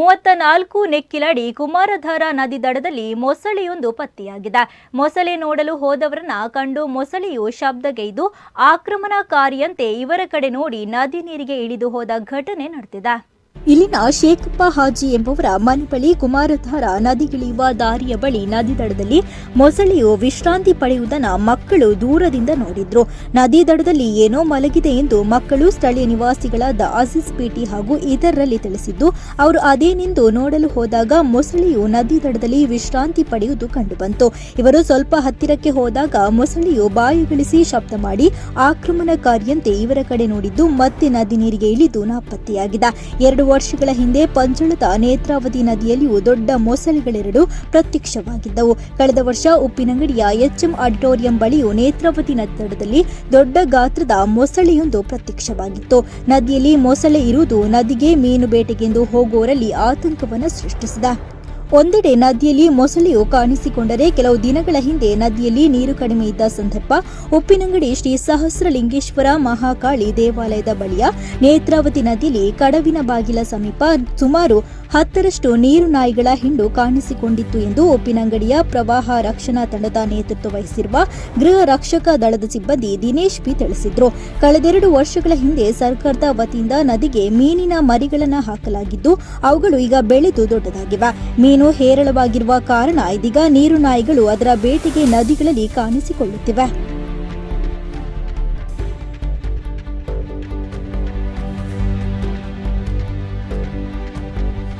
ಮೂವತ್ತ ನಾಲ್ಕು ನೆಕ್ಕಿಲಡಿ ಕುಮಾರಧಾರ ನದಿ ದಡದಲ್ಲಿ ಮೊಸಳೆಯೊಂದು ಪತ್ತೆಯಾಗಿದೆ. ಮೊಸಳೆ ನೋಡಲು ಹೋದವರನ್ನ ಕಂಡು ಮೊಸಳೆಯು ಶಬ್ದಗೈದು ಆಕ್ರಮಣಕಾರಿಯಂತೆ ಇವರ ಕಡೆ ನೋಡಿ ನದಿ ನೀರಿಗೆ ಇಳಿದು ಹೋದ ಘಟನೆ ನಡೆದಿದೆ. ಇಲ್ಲಿನ ಶೇಖಪ್ಪ ಹಾಜಿ ಎಂಬುವರ ಮನೆ ಬಳಿ ಕುಮಾರಧಾರ ನದಿಗಿಳಿಯುವ ದಾರಿಯ ಬಳಿ ನದಿ ದಡದಲ್ಲಿ ಮೊಸಳೆಯು ವಿಶ್ರಾಂತಿ ಪಡೆಯುವುದನ್ನು ಮಕ್ಕಳು ದೂರದಿಂದ ನೋಡಿದ್ರು. ನದಿ ದಡದಲ್ಲಿ ಏನೋ ಮಲಗಿದೆ ಎಂದು ಮಕ್ಕಳು ಸ್ಥಳೀಯ ನಿವಾಸಿಗಳಾದ ಅಸಿಸ್ ಪೇಟಿ ಹಾಗೂ ಇತರರಲ್ಲಿ ತಿಳಿಸಿದ್ದು, ಅವರು ಅದೇನೆಂದು ನೋಡಲು ಹೋದಾಗ ಮೊಸಳೆಯು ನದಿ ದಡದಲ್ಲಿ ವಿಶ್ರಾಂತಿ ಪಡೆಯುವುದು ಕಂಡುಬಂತು. ಇವರು ಸ್ವಲ್ಪ ಹತ್ತಿರಕ್ಕೆ ಹೋದಾಗ ಮೊಸಳೆಯು ಬಾಯಿಗಳಿಸಿ ಶಬ್ದ ಮಾಡಿ, ಆಕ್ರಮಣಕಾರಿಯಂತೆ ಇವರ ಕಡೆ ನೋಡಿದ್ದು, ಮತ್ತೆ ನದಿ ನೀರಿಗೆ ಇಳಿದು ನಾಪತ್ತೆಯಾಗಿದೆ. ಎರಡು ವರ್ಷಗಳ ಹಿಂದೆ ಪಂಜಳದ ನೇತ್ರಾವತಿ ನದಿಯಲ್ಲಿಯೂ ದೊಡ್ಡ ಮೊಸಳೆಗಳೆರಡು ಪ್ರತ್ಯಕ್ಷವಾಗಿದ್ದವು. ಕಳೆದ ವರ್ಷ ಉಪ್ಪಿನಂಗಡಿಯ ಎಚ್ಎಂ ಆಡಿಟೋರಿಯಂ ಬಳಿಯೂ ನೇತ್ರಾವತಿ ನದಿ ದೊಡ್ಡ ಗಾತ್ರದ ಮೊಸಳೆಯೊಂದು ಪ್ರತ್ಯಕ್ಷವಾಗಿತ್ತು. ನದಿಯಲ್ಲಿ ಮೊಸಳೆ ಇರುವುದು ನದಿಗೆ ಮೀನು ಬೇಟೆಗೆಂದು ಹೋಗುವವರಲ್ಲಿ ಆತಂಕವನ್ನು ಸೃಷ್ಟಿಸಿದೆ. ಒಂದೆಡೆ ನದಿಯಲ್ಲಿ ಮೊಸಳೆಯು ಕಾಣಿಸಿಕೊಂಡರೆ ಕೆಲವು ದಿನಗಳ ಹಿಂದೆ ನದಿಯಲ್ಲಿ ನೀರು ಕಡಿಮೆ ಇದ್ದ ಸಂದರ್ಭ. ಉಪ್ಪಿನಂಗಡಿ ಶ್ರೀ ಸಹಸ್ರಲಿಂಗೇಶ್ವರ ಮಹಾಕಾಳಿ ದೇವಾಲಯದ ಬಳಿಯ ನೇತ್ರಾವತಿ ನದಿಯಲ್ಲಿ ಕಡವಿನ ಬಾಗಿಲ ಸಮೀಪ ಸುಮಾರು ಹತ್ತರಷ್ಟು ನೀರು ನಾಯಿಗಳ ಹಿಂಡು ಕಾಣಿಸಿಕೊಂಡಿತ್ತು ಎಂದು ಉಪ್ಪಿನಂಗಡಿಯ ಪ್ರವಾಹ ರಕ್ಷಣಾ ತಂಡದ ನೇತೃತ್ವ ವಹಿಸಿರುವ ಗೃಹ ರಕ್ಷಕ ದಳದ ಸಿಬ್ಬಂದಿ ದಿನೇಶ್ ಪಿ ತಿಳಿಸಿದ್ರು. ಕಳೆದೆರಡು ವರ್ಷಗಳ ಹಿಂದೆ ಸರ್ಕಾರದ ವತಿಯಿಂದ ನದಿಗೆ ಮೀನಿನ ಮರಿಗಳನ್ನು ಹಾಕಲಾಗಿದ್ದು, ಅವುಗಳು ಈಗ ಬೆಳೆದು ದೊಡ್ಡದಾಗಿವೆ. ಮೀನು ಹೇರಳವಾಗಿರುವ ಕಾರಣ ಇದೀಗ ನೀರು ನಾಯಿಗಳು ಅದರ ಬೇಟೆಗೆ ನದಿಗಳಲ್ಲಿ ಕಾಣಿಸಿಕೊಳ್ಳುತ್ತಿವೆ.